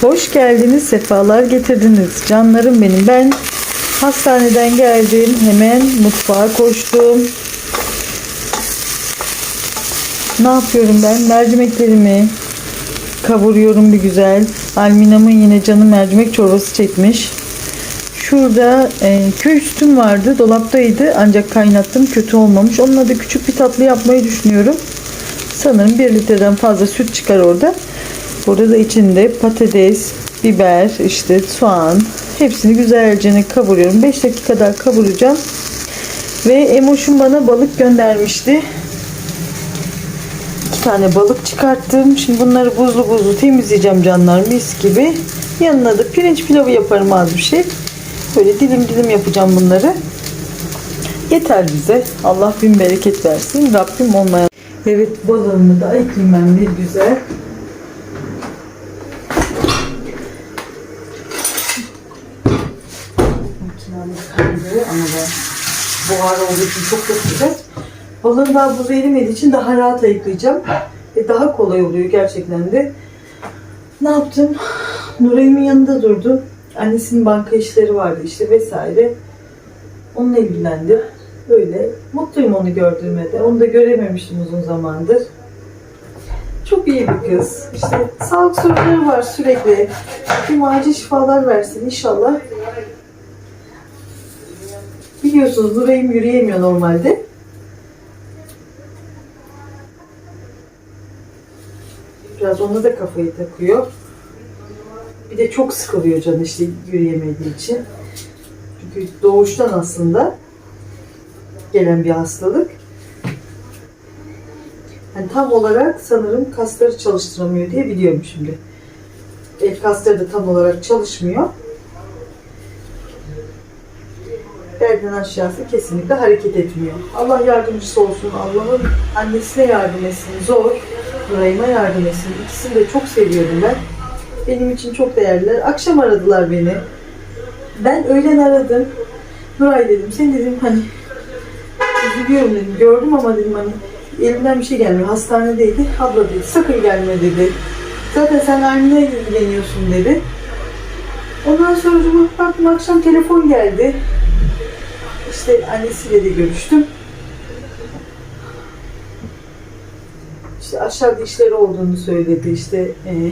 Hoş geldiniz, sefalar getirdiniz. Canlarım benim. Ben hastaneden geldim. Hemen mutfağa koştum. Ne yapıyorum ben? Mercimeklerimi kavuruyorum bir güzel. Alminam'ın yine canı mercimek çorbası çekmiş. Şurada e, köy sütüm vardı. Dolaptaydı. Ancak kaynattım. Kötü olmamış. Onunla da küçük bir tatlı yapmayı düşünüyorum. Sanırım 1 litreden fazla süt çıkar orada. Burada da içinde patates, biber, işte soğan hepsini güzelce kavuruyorum. 5 dakika kadar kavuracağım. Ve Emoş'um bana balık göndermişti. İki tane balık çıkarttım. Şimdi bunları buzlu buzlu temizleyeceğim canlar mis gibi. Yanına da pirinç pilavı yaparım az bir şey. Böyle dilim dilim yapacağım bunları. Yeter bize. Allah bin bereket versin. Rabbim olmayan. Evet balığımı da ayıklayayım bir güzel. Makinamız kaynıyor ama ben buhar olduğu için çok da sıcak. Balığın daha buzu erimediği için daha rahat ayıklayacağım. Ve daha kolay oluyor gerçekten de. Ne yaptım? Nuray'ımın yanında durdu. Annesinin banka işleri vardı işte vesaire. Onunla ilgilendim. Böyle mutluyum onu gördüğüme de. Onu da görememiştim uzun zamandır. Çok iyi bir kız. İşte sağlık sorunları var sürekli. Bir acil şifalar versin inşallah. Biliyorsunuz Nuray'ım yürüyemiyor normalde. Biraz ona da kafayı takıyor. Bir de çok sıkılıyor canı işte yürüyemediği için. Çünkü doğuştan aslında gelen bir hastalık. Yani tam olarak sanırım kasları çalıştıramıyor diye biliyorum şimdi. El kasları da tam olarak çalışmıyor. Belden aşağısı kesinlikle hareket etmiyor. Allah yardımcısı olsun. Allah'ın annesine yardım etsin. Zor. Nuray'ıma yardım etsin. İkisini de çok seviyorum ben. Benim için çok değerliler. Akşam aradılar beni. Ben öğlen aradım. Nuray dedim. Sen dedim hani üzülüyorum dedim. Gördüm ama dedim hani elimden bir şey gelmiyor. Hastanedeydi. Abla dedi sakın gelme dedi. Zaten sen Almine'yle ilgileniyorsun dedi. Ondan sonra baktım akşam telefon geldi. İşte annesiyle de görüştüm. İşte aşağıda işleri olduğunu söyledi. İşte e,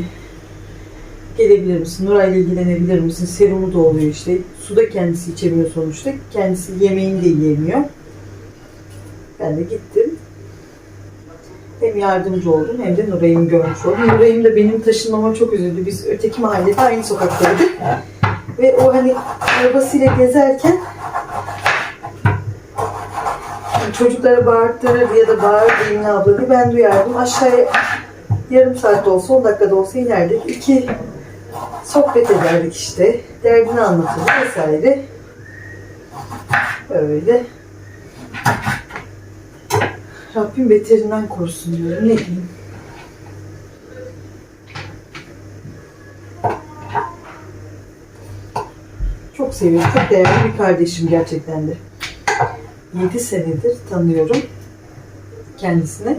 gelebilir misin? Nuray'la ilgilenebilir misin? Serumu da oluyor işte. Su da kendisi içemiyor sonuçta. Kendisi yemeğini de yiyemiyor. Ben de gittim. Hem yardımcı oldum hem de Nuray'ımı görmüş oldum. Nuray'ım da benim taşınmama çok üzüldü. Biz öteki mahallede aynı sokaktaydık. Ve o hani arabasıyla gezerken çocuklara bağırttırır ya da bağır Emine abla diye ben duyardım. Aşağıya yarım saat de olsa 10 dakikada olsa inerdik. İki sohbet ederdik işte. Derdini anlatırdı vesaire. Öyle. Rabbim beterinden korusun diyorum. Ne diyeyim? Çok seviyorum. Çok değerli bir kardeşim gerçekten de. 7 senedir tanıyorum kendisini.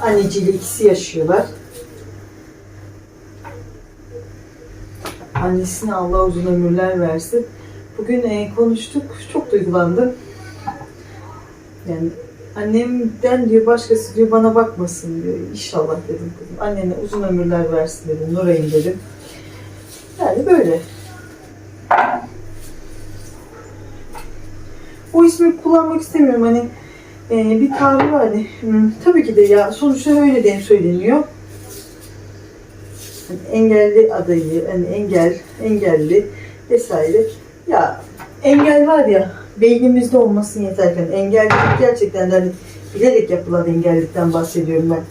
Anneciyle ikisi yaşıyorlar. Annesine Allah uzun ömürler versin. Bugün e, konuştuk. Çok duygulandım. Yani annemden diyor başkası diyor bana bakmasın diyor. İnşallah dedim kızım. Annene uzun ömürler versin dedim. Nuray'ım dedim. Yani böyle. O ismi kullanmak istemiyorum hani e, bir tabir var hani hmm, tabii ki de ya sonuçta öyle de söyleniyor. Hani engelli adayı, hani engel, engelli vesaire. Ya engel var ya beynimizde olmasın yeterken engellilik gerçekten de hani bilerek yapılan engellikten bahsediyorum ben.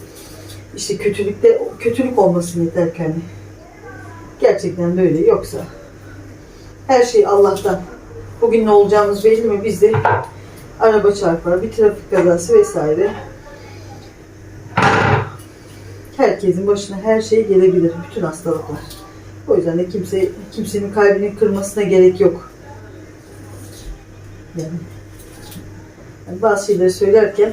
İşte kötülükte kötülük olmasın yeterken hani. Gerçekten böyle yoksa her şey Allah'tan. Bugün ne olacağımız belli mi? Biz de araba çarpar, bir trafik kazası vesaire. Herkesin başına her şey gelebilir. Bütün hastalıklar. O yüzden de kimse kimsenin kalbini kırmasına gerek yok. Yani, yani bazı şeyleri söylerken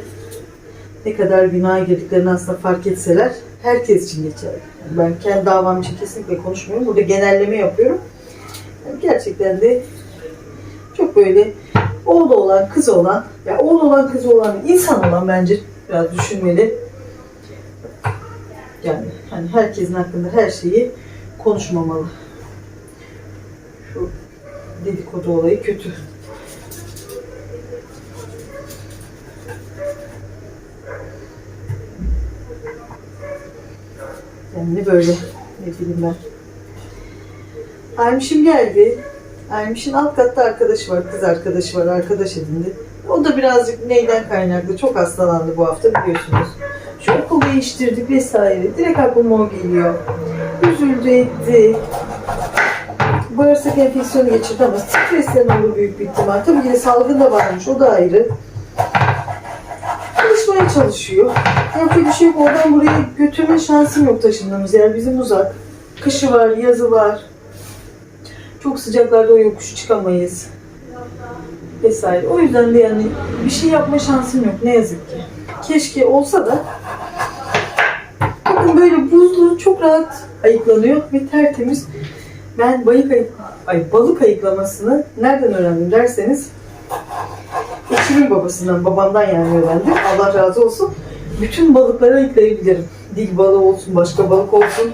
ne kadar günaha girdiklerini aslında fark etseler herkes için geçer. Yani ben kendi davam için kesinlikle konuşmuyorum. Burada genelleme yapıyorum. Yani gerçekten de çok böyle oğlu olan, kızı olan, ya oğlu olan, kızı olan, insan olan bence biraz düşünmeli. Yani hani herkesin hakkında her şeyi konuşmamalı. Şu dedikodu olayı kötü. Yani böyle ne bileyim ben. Ermiş'im geldi. Ermiş'in alt katta arkadaşı var, kız arkadaşı var, arkadaş edindi. O da birazcık neyden kaynaklı, çok hastalandı bu hafta biliyorsunuz. Şu okul değiştirdik vesaire. Direkt aklıma o geliyor. Üzüldü etti. Bağırsak enfeksiyonu geçirdi ama stresten olur büyük bir ihtimal. Tabii ki salgın da varmış, o da ayrı. Çalışmaya çalışıyor. Yapacak bir şey yok. Oradan buraya götürme şansım yok taşındığımız yer. Bizim uzak. Kışı var, yazı var. Çok sıcaklarda o yokuşu çıkamayız. Vesaire. O yüzden de yani bir şey yapma şansım yok ne yazık ki. Keşke olsa da bakın böyle buzlu çok rahat ayıklanıyor ve tertemiz. Ben balık ayık, ay, balık ayıklamasını nereden öğrendim derseniz eşimin babasından, babamdan yani öğrendim. Allah razı olsun. Bütün balıkları ayıklayabilirim. Dil balığı olsun, başka balık olsun.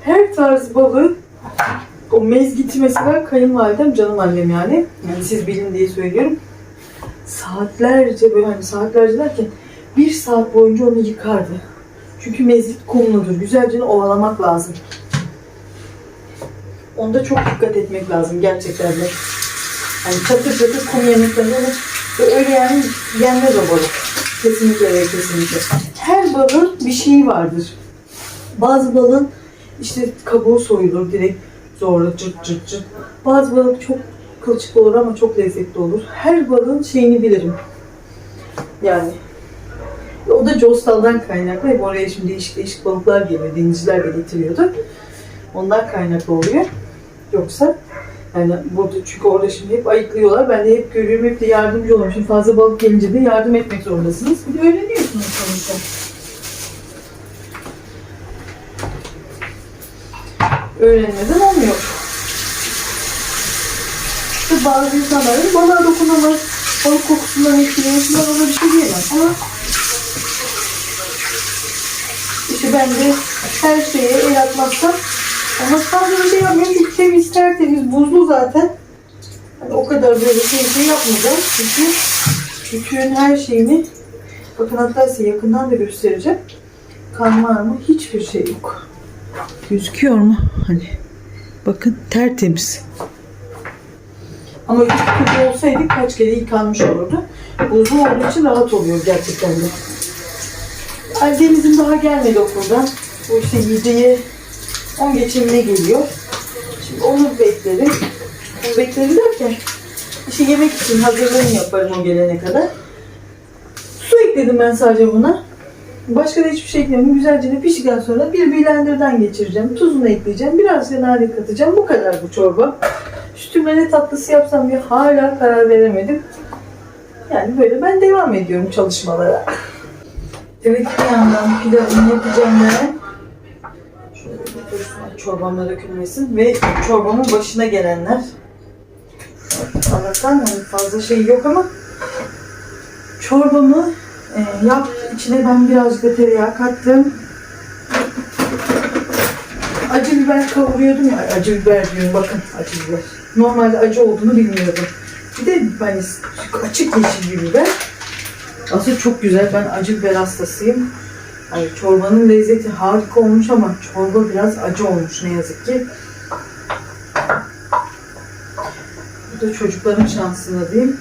Her tarz balığı o mezgiti mesela kayınvalidem canım annem yani. Yani siz bilin diye söylüyorum. Saatlerce böyle hani saatlerce derken bir saat boyunca onu yıkardı. Çünkü mezgit kumludur. Güzelce ovalamak lazım. Onda çok dikkat etmek lazım gerçekten de. Hani çatır çatır kum yemeklerinde öyle, yani yenmez o balık. Kesinlikle ve kesinlikle. Her balığın bir şeyi vardır. Bazı balığın işte kabuğu soyulur direkt zorla cırt cırt cırt. Bazı balık çok kılçıklı olur ama çok lezzetli olur. Her balığın şeyini bilirim. Yani o da Jostal'dan kaynaklı. Hep oraya şimdi değişik değişik balıklar geliyor. Denizciler de getiriyordu. Ondan kaynaklı oluyor. Yoksa yani burada çünkü orada şimdi hep ayıklıyorlar. Ben de hep görüyorum, hep de yardımcı oluyorum. Şimdi fazla balık gelince de yardım etmek zorundasınız. Bir de öğreniyorsunuz sonuçta. Öğrenmeden olmuyor. İşte bazı insanların balığa dokunamaz, balık kokusundan etkilenir, ben ona bir şey diyemem. Ama işte ben de her şeye el atmazsam ama fazla bir şey yapmıyorum çünkü temiz, tertemiz, buzlu zaten. Hani o kadar böyle şey, şey yapmayacağım çünkü bütün her şeyini bakın hatta size yakından da göstereceğim. Kan var mı? Hiçbir şey yok. Gözüküyor mu? Hani bakın tertemiz. Ama kötü olsaydı kaç kere yıkanmış olurdu. Buzlu olduğu için rahat oluyor gerçekten de. Ay, Deniz'in daha gelmedi okuldan. Bu işte 7'ye 10 geçimine geliyor. Şimdi onu beklerim. Onu beklerim derken işte yemek için hazırlığını yaparım o gelene kadar. Su ekledim ben sadece buna. Başka da hiçbir şey eklemedim. Güzelce de piştikten sonra bir blenderdan geçireceğim. Tuzunu ekleyeceğim. Biraz da nane katacağım. Bu kadar bu çorba. Sütüme ne tatlısı yapsam diye hala karar veremedim. Yani böyle ben devam ediyorum çalışmalara. Evet bir yandan pilavımı yapacağım ben. Çorbama dökülmesin. Ve çorbamın başına gelenler. Allah'tan hani fazla şey yok ama çorbamı e, yap, içine ben birazcık da tereyağı kattım. Acı biber kavuruyordum ya, acı biber diyorum bakın acı biber. Normalde acı olduğunu bilmiyordum. Bir de hani açık yeşil bir biber. Aslında çok güzel, ben acı biber hastasıyım. Hani çorbanın lezzeti harika olmuş ama çorba biraz acı olmuş ne yazık ki. Bu da çocukların şansına diyeyim.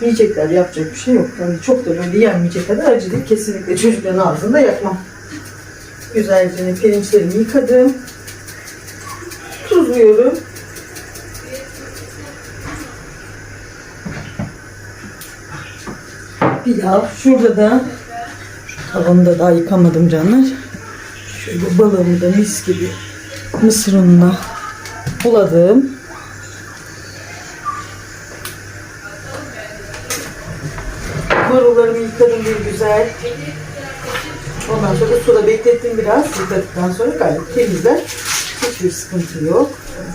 Yiyecekler yapacak bir şey yok. Yani çok da böyle yenmeyecek kadar acı değil. Kesinlikle çocukların ağzında yakmam. Güzelce pirinçlerimi yıkadım. Tuzluyorum. Pilav. Şurada da tavanı da daha yıkamadım canlar. Şöyle balığımı da mis gibi mısır ununa buladım. Marullarımı yıkadım bir güzel. Ondan sonra suda beklettim biraz. Yıkadıktan sonra gayet temizler. Hiçbir sıkıntı yok.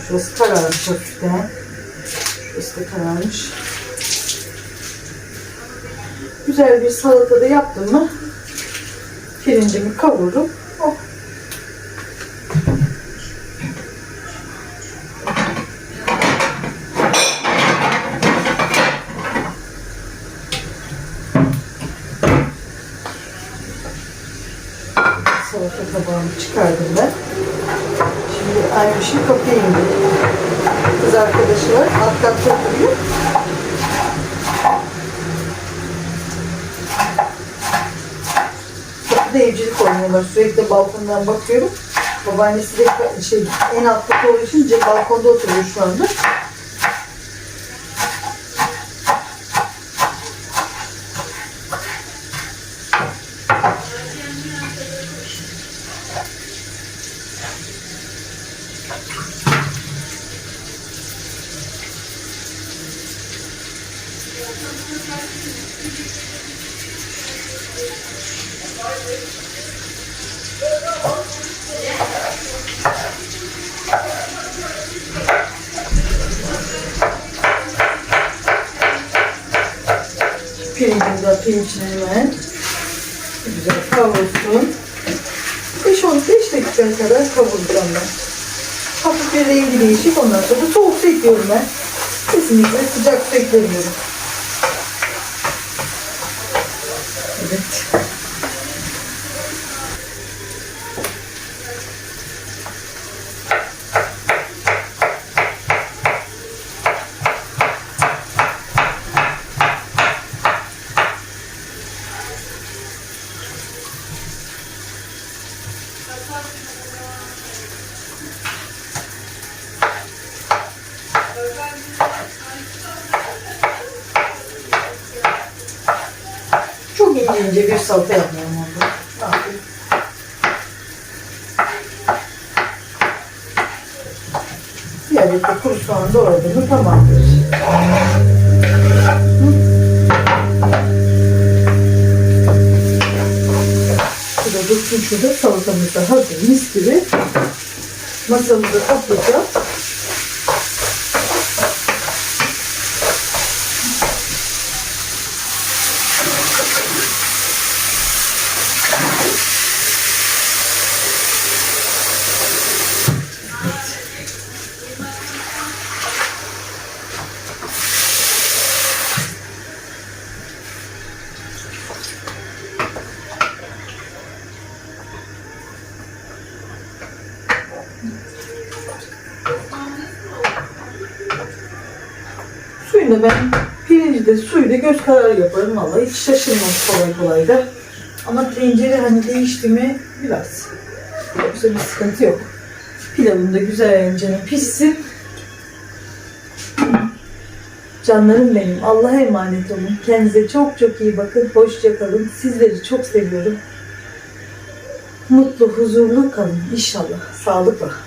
Şurası kararmış hafiften. Şurası da kararmış. Güzel bir salata da yaptım mı pirincimi kavururum. Oh. Salata tabağını çıkardım ben. Şimdi Aymış'ın kapıya indim. Kız arkadaşı var. Alt katta oturuyor. Evcilik oynuyorlar. Sürekli balkondan bakıyorum. Babaannesi de şey, en altta olduğu için balkonda oturuyor şu anda. Pirincimi de atayım hemen. Güzel kavrulsun. 5-15 dakika kadar kavuracağım. Hafif bir rengi değişik ondan sonra soğuk su ekliyorum ben. Kesinlikle sıcak su. Evet. Çok ince ince bir salata yapmıyorum orada. Ne yapayım? Bir adet de kuru soğan doğradım mı tamamdır. Şurada dursun şurada salatamız da hazır mis gibi. Masamızı toplayacağım. Ben pirinci de suyu da göz kararı yaparım vallahi hiç şaşırmam kolay kolay da. Ama tencere hani değişti mi biraz. Yoksa bir sıkıntı yok. Pilavım da güzelce pişsin. Canlarım benim. Allah'a emanet olun. Kendinize çok çok iyi bakın. Hoşça kalın. Sizleri çok seviyorum. Mutlu, huzurlu kalın inşallah. Sağlıkla.